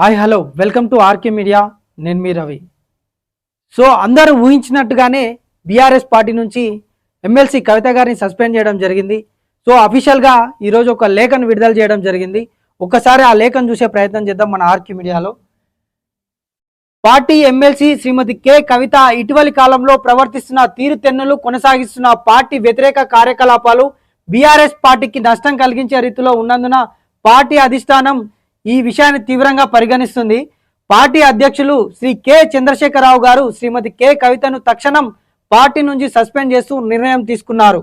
Hi hello. Welcome to RK media. నేను మీ Ravi. So అందరూ ఊహించినట్టుగానే బీఆర్ఎస్ పార్టీ నుంచి ఎమ్మెల్సీ కవిత గారిని సస్పెండ్ చేయడం జరిగింది. సో అఫీషియల్గా ఈరోజు ఒక లేఖను విడుదల చేయడం జరిగింది. ఒక్కసారి ఆ లేఖను చూసే ప్రయత్నం చేద్దాం మన ఆర్కే మీడియాలో. Party MLC Shrimati K Kavitha ఇటీవలి కాలంలో ప్రవర్తిస్తున్న తీరుతెన్నులు కొనసాగిస్తున్న పార్టీ వ్యతిరేక కార్యకలాపాలు బీఆర్ఎస్ పార్టీకి నష్టం కలిగించే రీతిలో ఉన్నందున పార్టీ అధిష్టానం ఈ విషయాన్ని తీవ్రంగా పరిగణిస్తుంది. పార్టీ అధ్యక్షులు శ్రీ కె. చంద్రశేఖరరావు గారు శ్రీమతి కె. కవితను తక్షణం పార్టీ నుంచి సస్పెండ్ చేస్తూ నిర్ణయం తీసుకున్నారు.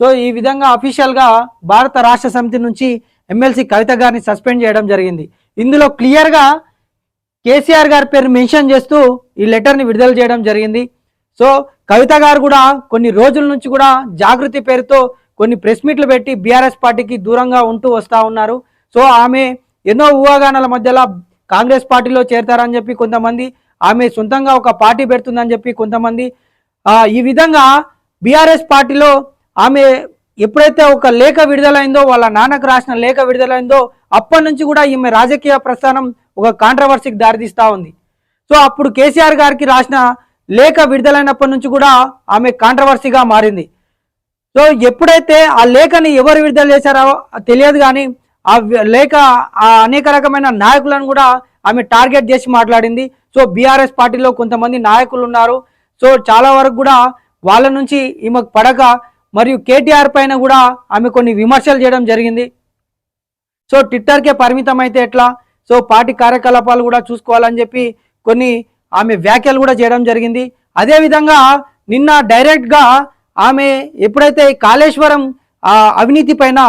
సో ఈ విధంగా అఫీషియల్గా భారత రాష్ట్ర సమితి నుంచి ఎమ్మెల్సీ కవిత గారిని సస్పెండ్ చేయడం జరిగింది. ఇందులో క్లియర్గా కేసీఆర్ గారి పేరు మెన్షన్ చేస్తూ ఈ లెటర్ని విడుదల చేయడం జరిగింది. సో కవిత గారు కూడా కొన్ని రోజుల నుంచి కూడా జాగృతి పేరుతో కొన్ని ప్రెస్ మీట్లు పెట్టి బీఆర్ఎస్ పార్టీకి దూరంగా ఉంటూ వస్తూ ఉన్నారు. సో ఆమె ఎన్నో ఊహాగానాల మధ్యలో కాంగ్రెస్ పార్టీలో చేరతారని చెప్పి కొంతమంది ఆమె సొంతంగా ఒక పార్టీ పెడుతుందని చెప్పి కొంతమంది ఈ విధంగా బీఆర్ఎస్ పార్టీలో ఆమె ఎప్పుడైతే ఒక లేఖ విడుదలైందో వాళ్ళ నాన్నకు రాసిన లేఖ విడుదలైందో అప్పటి నుంచి కూడా ఈమె రాజకీయ ప్రస్థానం ఒక కాంట్రవర్సీకి దారితీస్తూ ఉంది. సో అప్పుడు కేసీఆర్ గారికి రాసిన లేఖ విడుదలైనప్పటి నుంచి కూడా ఆమె కాంట్రవర్సీగా మారింది. సో ఎప్పుడైతే ఆ లేఖని ఎవరు విడుదల చేశారో తెలియదు కానీ లేక ఆ అనేక రకమైన నాయకులను కూడా ఆమె టార్గెట్ చేసి మాట్లాడింది. సో బీఆర్ఎస్ పార్టీలో కొంతమంది నాయకులు ఉన్నారు. సో చాలా వరకు కూడా వాళ్ళ నుంచి ఈమెకు పడక మరియు కేటీఆర్ పైన కూడా ఆమె కొన్ని విమర్శలు చేయడం జరిగింది. సో ట్విట్టర్కే పరిమితం అయితే ఎట్లా? సో పార్టీ కార్యకలాపాలు కూడా చూసుకోవాలని చెప్పి కొన్ని ఆమె వ్యాఖ్యలు కూడా చేయడం జరిగింది. అదేవిధంగా నిన్న డైరెక్ట్గా ఆమె ఎప్పుడైతే కాళేశ్వరం ఆ, అవినీతి పైన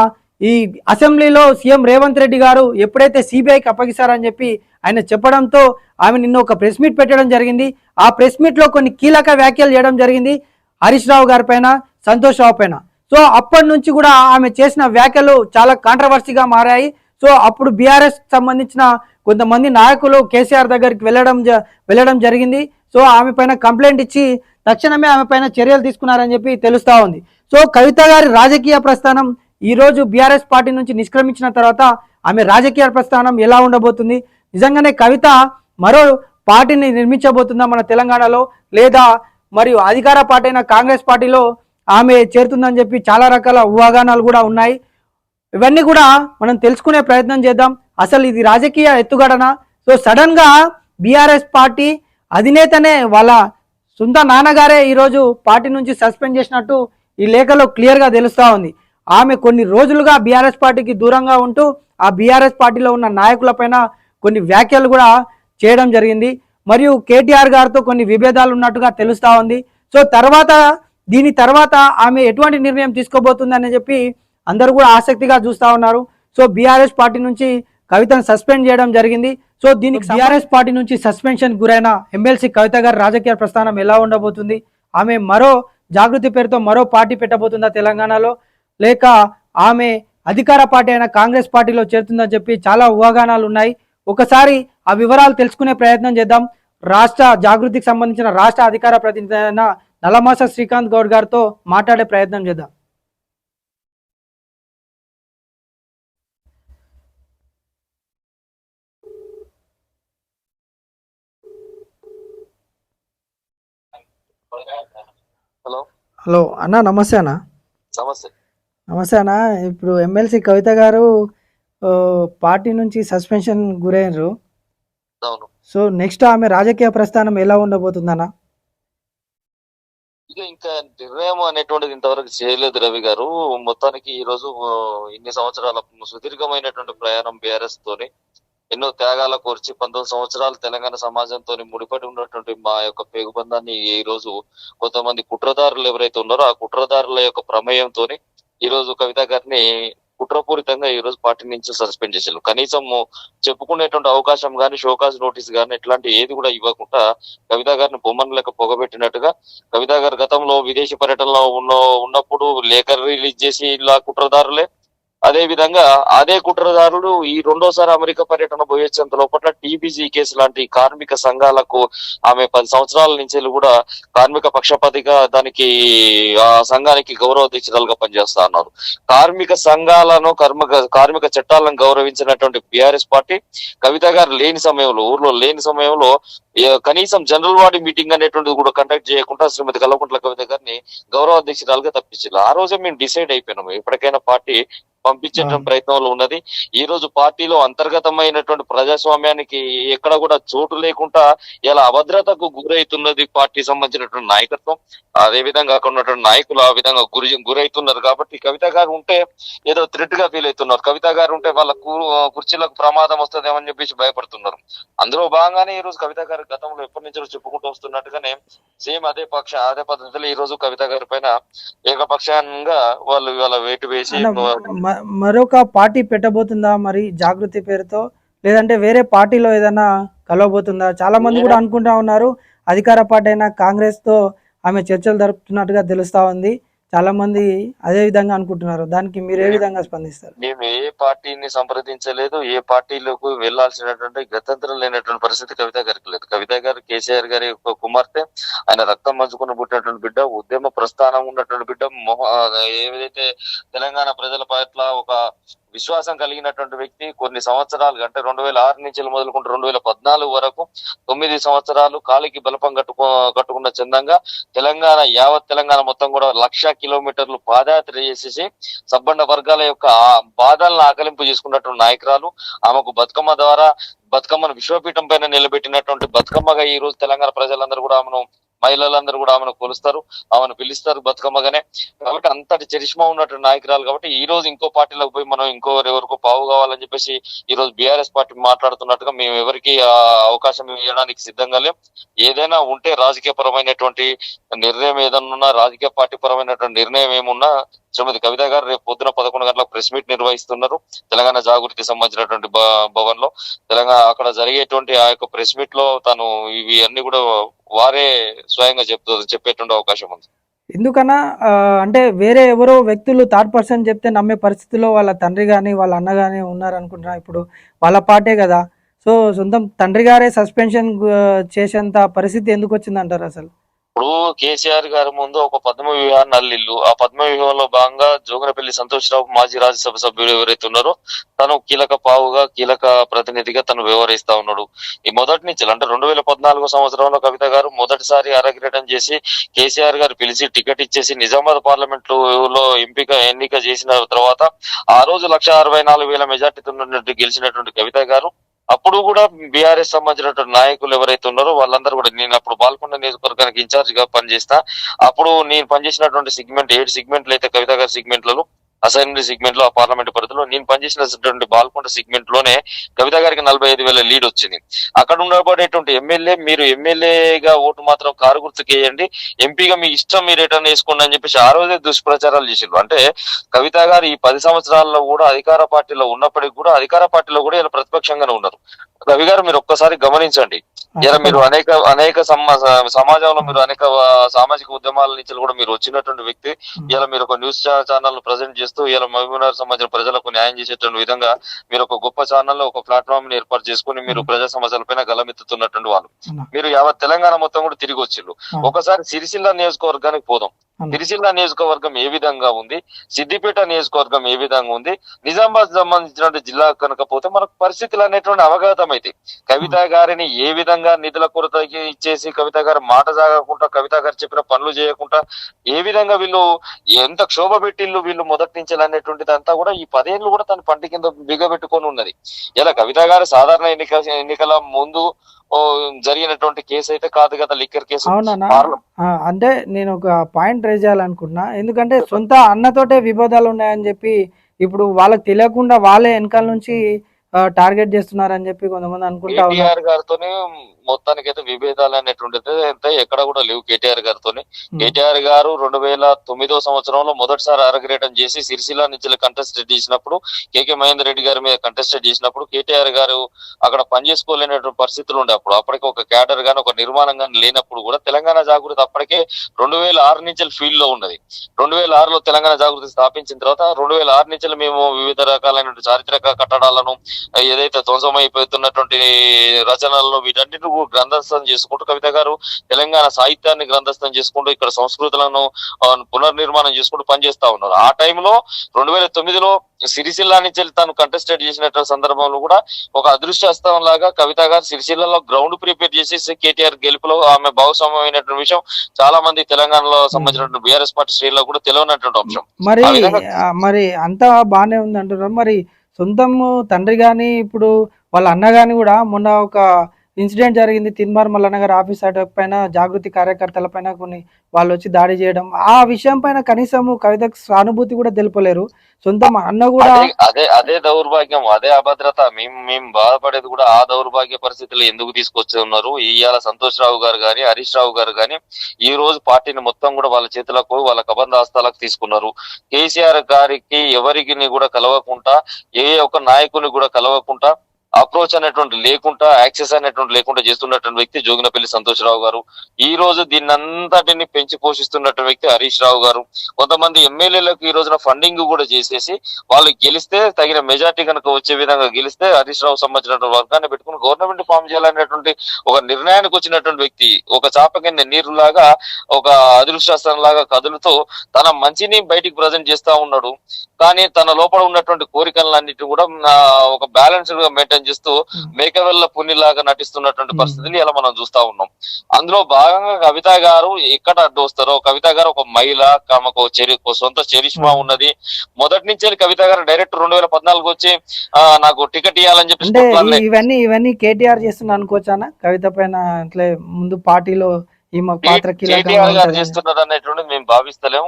ఈ అసెంబ్లీలో సీఎం రేవంత్ రెడ్డి గారు ఎప్పుడైతే సిబిఐకి అప్పగిస్తారని చెప్పి ఆయన చెప్పడంతో ఆమె నిన్న ఒక ప్రెస్ మీట్ పెట్టడం జరిగింది. ఆ ప్రెస్ మీట్లో కొన్ని కీలక వ్యాఖ్యలు చేయడం జరిగింది. హరీష్ రావు గారి పైన సంతోష్ రావు పైన. సో అప్పటి నుంచి కూడా ఆమె చేసిన వ్యాఖ్యలు చాలా కాంట్రవర్సీగా మారాయి. సో అప్పుడు బీఆర్ఎస్ సంబంధించిన కొంతమంది నాయకులు కేసీఆర్ దగ్గరికి వెళ్ళడం వెళ్ళడం జరిగింది. సో ఆమె పైన కంప్లైంట్ ఇచ్చి తక్షణమే ఆమె పైన చర్యలు తీసుకున్నారని చెప్పి తెలుస్తా ఉంది. సో కవిత గారి రాజకీయ ప్రస్థానం ఈరోజు బీఆర్ఎస్ పార్టీ నుంచి నిష్క్రమించిన తర్వాత ఆమె రాజకీయ ప్రస్థానం ఎలా ఉండబోతుంది? నిజంగానే కవిత మరో పార్టీని నిర్మించబోతుందా మన తెలంగాణలో? లేదా మరియు అధికార పార్టీ అయిన కాంగ్రెస్ పార్టీలో ఆమె చేరుతుందని చెప్పి చాలా రకాల ఊహాగానాలు కూడా ఉన్నాయి. ఇవన్నీ కూడా మనం తెలుసుకునే ప్రయత్నం చేద్దాం. అసలు ఇది రాజకీయ ఎత్తుగడన? సో సడన్గా బీఆర్ఎస్ పార్టీ అధినేతనే వాళ్ళ సొంత నాన్నగారే ఈరోజు పార్టీ నుంచి సస్పెండ్ చేసినట్టు ఈ లేఖలో క్లియర్గా తెలుస్తూ ఉంది. ఆమె కొన్ని రోజులుగా బీఆర్ఎస్ పార్టీకి దూరంగా ఉంటూ ఆ బీఆర్ఎస్ పార్టీలో ఉన్న నాయకులపైన కొన్ని వ్యాఖ్యలు కూడా చేయడం జరిగింది. మరియు కేటీఆర్ గారితో కొన్ని విభేదాలు ఉన్నట్టుగా తెలుస్తా ఉంది. సో తర్వాత దీని తర్వాత ఆమె ఎటువంటి నిర్ణయం తీసుకోబోతుందని చెప్పి అందరూ కూడా ఆసక్తిగా చూస్తా ఉన్నారు. సో బీఆర్ఎస్ పార్టీ నుంచి కవితను సస్పెండ్ చేయడం జరిగింది. సో దీనికి బీఆర్ఎస్ పార్టీ నుంచి సస్పెన్షన్ గురైన ఎమ్మెల్సీ కవిత గారి రాజకీయ ప్రస్థానం ఎలా ఉండబోతుంది? ఆమె మరో జాగృతి పేరుతో మరో పార్టీ పెట్టబోతుందా తెలంగాణలో? లేక ఆమె అధికార పార్టీ అయిన కాంగ్రెస్ పార్టీలో చేరుతుందని చెప్పి చాలా ఊహాగానాలు ఉన్నాయి. ఒకసారి ఆ వివరాలు తెలుసుకునే ప్రయత్నం చేద్దాం. రాష్ట్ర జాగృతికి సంబంధించిన రాష్ట్ర అధికార ప్రతినిధి అయిన నలమాస శ్రీకాంత్ గౌడ్ గారితో మాట్లాడే ప్రయత్నం చేద్దాం. హలో హలో అన్న నమస్తే అన్న. నమస్తే. నమస్తే అన్న ఇప్పుడు ఎమ్మెల్సీ కవిత గారు పార్టీ నుంచి సస్పెన్షన్ గురైనరు. అవును. సో నెక్స్ట్ ఆమె రాజకీయ ప్రస్థానం ఎలా ఉండబోతుందన్న? ఇక ఇంకా నిర్ణయం అనేటువంటిది ఇంతవరకు చేయలేదు రవి గారు. మొత్తానికి ఈ రోజు ఇన్ని సంవత్సరాల సుదీర్ఘమైనటువంటి ప్రయాణం బీఆర్ఎస్ తోని ఎన్నో త్యాగాల కోర్చి పంతొమ్మిది సంవత్సరాలు తెలంగాణ సమాజంతో ముడిపడి ఉన్నటువంటి మా యొక్క పేగుబంధాన్ని ఈ రోజు కొంతమంది కుట్రదారులు ఎవరైతే ఉన్నారో ఆ కుట్రదారుల యొక్క ప్రమేయంతో ఈ రోజు కవిత గారిని కుట్రపూరితంగా ఈ రోజు పార్టీ నుంచి సస్పెండ్ చేశారు. కనీసం చెప్పుకునేటువంటి అవకాశం గాని షోకాజ్ నోటీస్ గాని ఇట్లాంటి ఏది కూడా ఇవ్వకుండా కవిత గారిని బొమ్మను లెక్క పొగబెట్టినట్టుగా కవిత గారు గతంలో విదేశీ పర్యటనలో ఉన్న ఉన్నప్పుడు లేఖ రిలీజ్ చేసి ఇలా కుట్రదారులే అదే విధంగా అదే కుట్రదారులు ఈ రెండోసారి అమెరికా పర్యటన పోయొచ్చేంత లోపల టీబీజీ కేసు లాంటి కార్మిక సంఘాలకు ఆమె పది సంవత్సరాల నుంచి కూడా కార్మిక పక్షపాతిగా దానికి ఆ సంఘానికి గౌరవ అధ్యక్షురాలుగా పనిచేస్తా ఉన్నారు. కార్మిక సంఘాలను కార్మిక కార్మిక చట్టాలను గౌరవించినటువంటి బీఆర్ఎస్ పార్టీ కవిత గారు లేని సమయంలో ఊర్లో లేని సమయంలో కనీసం జనరల్ వార్డ్ మీటింగ్ అనేటువంటిది కూడా కండక్ట్ చేయకుండా శ్రీమతి కల్వకుంట్ల కవిత గారిని గౌరవ అధ్యక్షురాలుగా తప్పించారు ఆ రోజే మేము డిసైడ్ అయిపోయినాము. ఎప్పటికైనా పార్టీ ఆ. ప్రయత్నంలో ఉన్నది. ఈ రోజు పార్టీలో అంతర్గతమైనటువంటి ప్రజాస్వామ్యానికి ఎక్కడ కూడా చోటు లేకుండా ఇలా అభద్రతకు గురైతున్నది పార్టీ సంబంధించినటువంటి నాయకత్వం. అదే విధంగా అక్కడ ఉన్నటువంటి నాయకులు ఆ విధంగా గురి గురైతున్నారు కాబట్టి కవిత గారు ఉంటే ఏదో థ్రెట్గా ఫీల్ అవుతున్నారు. కవిత గారు ఉంటే వాళ్ళ కుర్చీలకు ప్రమాదం వస్తుందేమని చెప్పేసి భయపడుతున్నారు. అందులో భాగంగానే ఈ రోజు కవిత గారు గతంలో ఎప్పటి నుంచో చెప్పుకుంటూ వస్తున్నట్టుగానే సేమ్ అదే పక్ష అదే పద్ధతిలో ఈ రోజు కవిత గారి పైన ఏకపక్షంగా వాళ్ళు ఇవాళ వేటు వేసి మరొక పార్టీ పెట్టబోతుందా మరి జాగృతి పేరుతో? లేదంటే వేరే పార్టీలో ఏదైనా కలవబోతుందా? చాలా మంది కూడా అనుకుంటా ఉన్నారు. అధికార పార్టీ అయిన కాంగ్రెస్తో ఆమె చర్చలు జరుపుతున్నట్టుగా తెలుస్తా ఉంది. చాలా మంది అదే విధంగా అనుకుంటున్నారు. దానికి మీరు ఏ విధంగా స్పందిస్తారు? మేము ఏ పార్టీని సంప్రదించలేదు ఏ పార్టీలకు వెళ్ళాల్సినటువంటి గతంతరం లేనటువంటి పరిస్థితి కవిత గారికి లేదు. కవిత గారు కేసీఆర్ గారి యొక్క కుమార్తె ఆయన రక్తం మంచుకుని పుట్టినటువంటి బిడ్డ ఉద్యమ ప్రస్థానం ఉన్నటువంటి బిడ్డ మొహ ఏదైతే తెలంగాణ ప్రజల పట్ల ఒక విశ్వాసం కలిగినటువంటి వ్యక్తి కొన్ని సంవత్సరాలు అంటే రెండు వేల ఆరు నుంచి మొదలుకుంటే రెండు వేల పద్నాలుగు వరకు తొమ్మిది సంవత్సరాలు కాలికి బలపం కట్టుకో కట్టుకున్న చందంగా తెలంగాణ యావత్ తెలంగాణ మొత్తం కూడా లక్ష కిలోమీటర్లు పాదయాత్ర చేసేసి సబ్బండ వర్గాల యొక్క బాధలను ఆకలింపు చేసుకున్నటువంటి నాయకురాలు. ఆమెకు బతుకమ్మ ద్వారా బతుకమ్మను విశ్వపీఠం పైన నిలబెట్టినటువంటి బతుకమ్మగా ఈ రోజు తెలంగాణ ప్రజలందరూ కూడా ఆమెను మహిళలందరూ కూడా ఆమెను కొలుస్తారు ఆమెను పిలుస్తారు బతుకమ్మగానే. కాబట్టి అంతటి చరిష్మా ఉన్నట్టు నాయకురాలు కాబట్టి ఈ రోజు ఇంకో పార్టీలకు పోయి మనం ఇంకో ఎవరికో పావు కావాలని చెప్పేసి ఈ రోజు బీఆర్ఎస్ పార్టీ మాట్లాడుతున్నట్టుగా మేము ఎవరికి ఆ అవకాశం ఇవ్వడానికి సిద్ధంగా లేం. ఏదైనా ఉంటే రాజకీయ పరమైనటువంటి నిర్ణయం ఏదన్నా రాజకీయ పార్టీ పరమైనటువంటి నిర్ణయం ఏమున్నా శ్రీమతి కవిత గారు రేపు పొద్దున పదకొండు గంటలకు ప్రెస్ మీట్ నిర్వహిస్తున్నారు. తెలంగాణ జాగృతికి సంబంధించినటువంటి భవన్లో తెలంగాణ అక్కడ జరిగేటువంటి ఆ యొక్క ప్రెస్ మీట్లో తను ఇవి అన్ని కూడా వారే స్వయంగా చెప్తుంది చెప్పేటువంటి అవకాశం ఉంది. ఎందుకన్నా ఆ, అంటే వేరే ఎవరో వ్యక్తులు థర్డ్ పర్సన్ చెప్తే నమ్మే పరిస్థితిలో వాళ్ళ తండ్రి కానీ వాళ్ళ అన్న కానీ ఉన్నారనుకుంటున్నా ఇప్పుడు వాళ్ళ పార్టే కదా. సో సొంతం తండ్రి గారే సస్పెన్షన్ చేసేంత పరిస్థితి ఎందుకు వచ్చిందంటారు అసలు? ఇప్పుడు కేసీఆర్ గారి ముందు ఒక పద్మ వ్యూహాన్ని అల్లిల్లు ఆ పద్మ వ్యూహంలో భాగంగా జోగనపల్లి సంతోష్రావు మాజీ రాజ్యసభ సభ్యుడు ఎవరైతే ఉన్నారో తను కీలక పావుగా కీలక ప్రతినిధిగా తను వ్యవహరిస్తా ఉన్నాడు. ఈ మొదటి నుంచి అంటే రెండు వేల పద్నాలుగో సంవత్సరంలో కవిత గారు మొదటిసారి అరగ్రహం చేసి కేసీఆర్ గారు పిలిచి టికెట్ ఇచ్చేసి నిజామాబాద్ పార్లమెంట్లో ఎంపిక ఎన్నిక చేసిన తర్వాత ఆ రోజు లక్ష అరవై నాలుగు వేల మెజార్టీతో గెలిచినటువంటి కవిత గారు అప్పుడు కూడా బీఆర్ఎస్ సంబంధించినటువంటి నాయకులు ఎవరైతే ఉన్నారో వాళ్ళందరూ కూడా నేను అప్పుడు బాల్కొండ నియోజకవర్గానికి ఇన్ఛార్జ్గా పనిచేస్తా. అప్పుడు నేను పనిచేసినటువంటి సిగ్మెంట్ ఏడు సిగ్మెంట్లు అయితే కవిత గారి సిగ్మెంట్లలో అసెంబ్లీ సిగ్మెంట్లో ఆ పార్లమెంట్ పరిధిలో నేను పనిచేసినటువంటి బాల్కొండ సిగ్మెంట్లోనే కవిత గారికి నలభై ఐదు వేల లీడ్ వచ్చింది. అక్కడ ఉండబడేటువంటి ఎమ్మెల్యే మీరు ఎమ్మెల్యేగా ఓటు మాత్రం కారు గుర్తుకేయండి. ఎంపీగా మీ ఇష్టం మీరు రిటర్న్ వేసుకోండి అని చెప్పేసి ఆ రోజే దుష్ప్రచారాలు చేసిండ్రు. అంటే కవిత గారు ఈ పది సంవత్సరాల్లో కూడా అధికార పార్టీలో ఉన్నప్పటికీ కూడా అధికార పార్టీలో కూడా ఇలా ప్రతిపక్షంగానే ఉన్నారు. రవి గారు మీరు ఒక్కసారి గమనించండి. ఇలా మీరు అనేక అనేక సమ- సమాజంలో మీరు అనేక సామాజిక ఉద్యమాల నుంచి కూడా మీరు వచ్చినటువంటి వ్యక్తి. ఇలా మీరు ఒక న్యూస్ ఛానల్ ప్రజెంట్ చేస్తూ ఇలా మహబూబ్నగర్ సంబంధించిన ప్రజలకు న్యాయం చేసేటువంటి విధంగా మీరు ఒక గొప్ప ఛానల్ ఒక ప్లాట్ఫామ్ని ఏర్పాటు చేసుకుని మీరు ప్రజా సమస్యల పైన గలమెత్తుతున్నటువంటి వాళ్ళు. మీరు యావత్ తెలంగాణ మొత్తం కూడా తిరిగి వచ్చిండ్రు. ఒకసారి సిరిసిల్ల నియోజకవర్గానికి పోదాం. సిరిసిల్ల నియోజకవర్గం ఏ విధంగా ఉంది? సిద్దిపేట నియోజకవర్గం ఏ విధంగా ఉంది? నిజామాబాద్ సంబంధించినటువంటి జిల్లా కనుక పోతే మనకు పరిస్థితులు అనేటువంటి అవగాహం అయితే కవిత గారిని ఏ విధంగా నిధుల కొరత ఇచ్చేసి కవిత గారి మాట సాగకుండా కవిత గారు చెప్పిన పనులు చేయకుండా ఏ విధంగా వీళ్ళు ఎంత క్షోభ పెట్టిళ్ళు వీళ్ళు మొదటి నుంచి అనేటువంటిది అంతా కూడా ఈ పదేళ్ళు కూడా తన పంట కింద బిగబెట్టుకొని ఉన్నది. ఇలా కవిత గారు సాధారణ ఎన్నిక ఎన్నికల ముందు జరిగినటువంటి కేసు అయితే కాదు కదా లిక్కర్ కేసు. అంటే నేను ఒక పాయింట్ రేజ్ చేయాలనుకుంటున్నా. ఎందుకంటే సొంత అన్నతోటే విభేదాలు ఉన్నాయని చెప్పి ఇప్పుడు వాళ్ళకి తెలియకుండా వాళ్ళే వెనకాల నుంచి టార్గెట్ చేస్తున్నారని చెప్పి కొంతమంది అనుకుంటా ఉన్నారు. గారితోనే మొత్తానికి అయితే విభేదాలు అనేటువంటిది అయితే ఎక్కడ కూడా లేవు కేటీఆర్ గారితోని. కేటీఆర్ గారు రెండు వేల తొమ్మిదో సంవత్సరంలో మొదటిసారి అరగ్రేటం చేసి సిరిసిల్ల నుంచి కంటెస్టెడ్ చేసినప్పుడు కేకే మహేందర్ రెడ్డి గారి మీద కంటెస్టెడ్ చేసినప్పుడు కేటీఆర్ గారు అక్కడ పనిచేసుకోలేనటువంటి పరిస్థితులు ఉండే అప్పుడు. అప్పటికి ఒక క్యాడర్ గాని ఒక నిర్మాణం గాని లేనప్పుడు కూడా తెలంగాణ జాగృతి అప్పటికే రెండు వేల ఆరు నుంచి ఫీల్డ్లో ఉన్నది. రెండు వేల ఆరులో తెలంగాణ జాగృతి స్థాపించిన తర్వాత రెండు వేల ఆరు నుంచి మేము వివిధ రకాలైన చారిత్రక కట్టడాలను ఏదైతే ధ్వంసమైపోతున్నటువంటి రచనలను వీటన్నిటి కూడా గ్రంథస్థం చేసుకుంటూ కవిత గారు తెలంగాణ సాహిత్యాన్ని గ్రంథస్థం చేసుకుంటూ ఇక్కడ సంస్కృతులను పునర్నిర్మాణం చేసుకుంటూ పనిచేస్తా ఉన్నారు. ఆ టైంలో రెండు వేల తొమ్మిదిలో సిరిసిల్ల నుంచి తాను కంటెస్టెడ్ చేసినటువంటి సందర్భంలో కూడా ఒక అదృష్టస్తం లాగా కవిత గారు సిరిసిల్లలో గ్రౌండ్ ప్రిపేర్ చేసి కేటీఆర్ గెలుపులో ఆమె భాగస్వామ్యమైనటువంటి విషయం చాలా మంది తెలంగాణలో సంబంధించినటువంటి బీఆర్ఎస్ పార్టీ శ్రేణులకు కూడా తెలియనటువంటి అంశం. మరి మరి అంతా బాగానే ఉంది అంటున్నారు మరి సొంతం తండ్రి గాని ఇప్పుడు వాళ్ళ అన్న గాని కూడా మొన్న ఒక ఇన్సిడెంట్ జరిగింది. తిన్మార్ మల్లనగర్ గారి ఆఫీస్ అటాక్ పైన జాగృతి కార్యకర్తల పైన కొన్ని వాళ్ళు వచ్చి దాడి చేయడం. ఆ విషయం పైన కనీసం కవితకు సానుభూతి కూడా తెలుపలేరు. సొంత అన్న కూడా అదే అదే దౌర్భాగ్యం అదే అభద్రత. మేము మేము బాధపడేది కూడా ఆ దౌర్భాగ్య పరిస్థితులు ఎందుకు తీసుకొచ్చి ఉన్నారు? ఇవాళ సంతోష్ రావు గారు గాని హరీష్ రావు గారు గాని ఈ రోజు పార్టీని మొత్తం కూడా వాళ్ళ చేతులకు వాళ్ళ కబంధ హస్తాలకు తీసుకున్నారు. కేసీఆర్ గారికి ఎవరికి కూడా కలవకుండా ఏ ఒక్క నాయకుని కూడా కలవకుండా అప్రోచ్ అనేటువంటి లేకుండా యాక్సెస్ అనేటువంటి లేకుండా చేస్తున్నటువంటి వ్యక్తి జోగినపల్లి సంతోషరావు గారు. ఈ రోజు దీన్ని అంతటిని పెంచి పోషిస్తున్నటువంటి వ్యక్తి హరీష్ రావు గారు. కొంతమంది ఎమ్మెల్యేలకు ఈ రోజున ఫండింగ్ కూడా చేసేసి వాళ్ళు గెలిస్తే తగిన మెజార్టీ కనుక వచ్చే విధంగా గెలిస్తే హరీష్ రావు సంబంధించినటువంటి వర్గాన్ని పెట్టుకుని గవర్నమెంట్ ఫామ్ చేయాలనేటువంటి ఒక నిర్ణయానికి వచ్చినటువంటి వ్యక్తి ఒక చాప కింద నీరులాగా ఒక అదృష్టం లాగా కదులుతూ తన మంచిని బయటికి ప్రజెంట్ చేస్తా ఉన్నాడు. కానీ తన లోపల ఉన్నటువంటి కోరికలన్నిటి కూడా ఒక బ్యాలెన్స్డ్గా మెయింటైన్ చేస్తూ మేకవెల్ల పుణ్యలాగా నటిస్తున్నటువంటి. పరిస్థితిని ఇలా మనం చూస్తా ఉన్నాం. అందులో భాగంగా కవిత గారు ఎక్కడ అడ్డు వస్తారో కవిత గారు ఒక మహిళ ఆమెకు చెరి సొంత చరిష్మా. ఉన్నది. మొదటి నుంచి కవిత గారు డైరెక్ట్ రెండు వేల పద్నాలుగు వచ్చి నాకు టికెట్ ఇవ్వాలని చెప్పి ఇవన్నీ ఇవన్నీ కేటీఆర్ చేస్తున్నా అనుకోవచ్చానా కవిత పైన అట్లే ముందు పార్టీలో ఈమె పాత్ర. చేస్తున్నారు అనేటువంటిది మేము భావిస్తలేము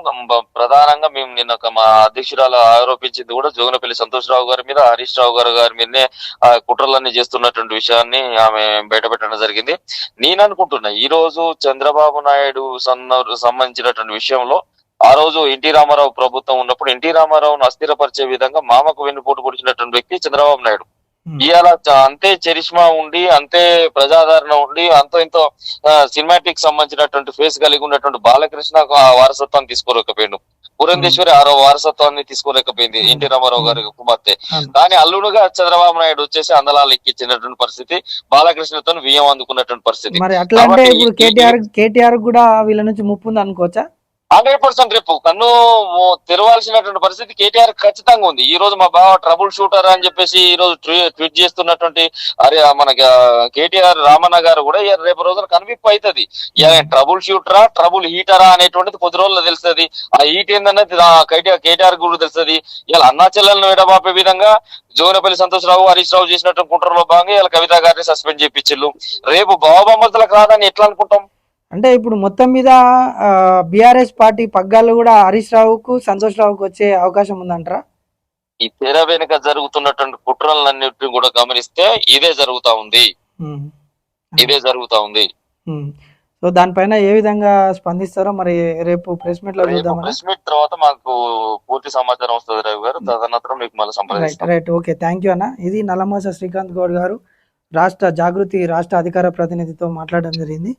ప్రధానంగా మేము నిన్న మా అధ్యక్షురాలు ఆరోపించింది కూడా జోగనపల్లి సంతోషరావు గారి మీద హరీష్ రావు గారు గారి మీదనే ఆ కుట్రలన్నీ చేస్తున్నటువంటి విషయాన్ని ఆమె బయటపెట్టడం జరిగింది నేను అనుకుంటున్నా ఈ రోజు చంద్రబాబు నాయుడు సంబంధించినటువంటి విషయంలో ఆ రోజు ఎన్టీ రామారావు ప్రభుత్వం ఉన్నప్పుడు ఎన్టీ రామారావును అస్థిరపరిచే విధంగా మామకు వెన్నుపోటు పొడిచినటువంటి వ్యక్తి చంద్రబాబు నాయుడు. ఇవాళ చ- అంతే చరిష్మా ఉండి అంతే ప్రజాదరణ ఉండి అంతో ఇంతో సినిమాటిక్ సంబంధించినటువంటి ఫేస్ కలిగి ఉన్నటువంటి బాలకృష్ణ ఆ వారసత్వాన్ని తీసుకోలేకపోయిండు. పురంధేశ్వరి ఆరో వారసత్వాన్ని తీసుకోలేకపోయింది Hmm. ఎన్టీ రామారావు గారి కుమార్తె. కానీ అల్లుడుగా చంద్రబాబు నాయుడు వచ్చేసి అందలాలు ఎక్కించినటువంటి పరిస్థితి బాలకృష్ణతో వియ్యం అందుకున్నటువంటి పరిస్థితి. మరి అట్లా అంటే కాబట్టి ఇప్పుడు ఈ- కేటీఆర్ కేటీఆర్ కూడా వీళ్ళ నుంచి ముప్పు ఉంది అనుకోవచ్చా? హండ్రెడ్ పర్సెంట్ రేపు కన్ను తెరవాల్సినటువంటి పరిస్థితి కేటీఆర్ ఖచ్చితంగా ఉంది. ఈ రోజు మా బావ ట్రబుల్ షూటర్ అని చెప్పేసి ఈ రోజు ట్వీ- ట్వీట్ చేస్తున్నటువంటి అరే మనకి కేటీఆర్ రామన్న గారు కూడా రేపు రోజున కనిపిప్పు అవుతుంది ట్రబుల్ షూటరా ట్రబుల్ హీటరా అనేటువంటిది కొద్ది రోజుల్లో తెలుస్తుంది. ఆ హీట్ ఏందన్నది కేటీఆర్ కేటీఆర్ కూడా తెలుస్తుంది. ఇలా అన్నా చెల్లెలను విడబాపే విధంగా జోనపల్లి సంతోషరావు హరీష్ రావు చేసినటువంటి కుట్రలో భాగంగా ఇలా కవిత గారిని సస్పెండ్ చేయించిల్లు రేపు బావబొమ్మతులకు రాదని ఎట్లా అనుకుంటాం? అంటే ఇప్పుడు మొత్తం మీద బీఆర్ఎస్ పార్టీ పగ్గాలు కూడా హరీష్ రావుకు సంతోష్ రావుకు వచ్చే అవకాశం ఉందంటారా? ఈ తెర వెనుక జరుగుతున్నటువంటి కుట్రలన్నిటిని కూడా గమనిస్తే ఇదే జరుగుతా ఉంది. ఇదే జరుగుతా ఉంది. సో దానిపైన ఏ విధంగా స్పందిస్తారో మరి రేపు ప్రెస్ మీట్లో చూద్దామని ప్రెస్ మీట్ తర్వాత మాకు పూర్తి సమాచారం వస్తుంది రవి గారు. తదనంతరం మీకు మళ్ళీ సంప్రదిస్తాం. రైట్. ఓకే థ్యాంక్ యూ అన్న. ఇది నల్లమోస శ్రీకాంత్ గౌడ్ గారు రాష్ట్ర జాగృతి రాష్ట్ర అధికార ప్రతినిధితో మాట్లాడడం జరిగింది.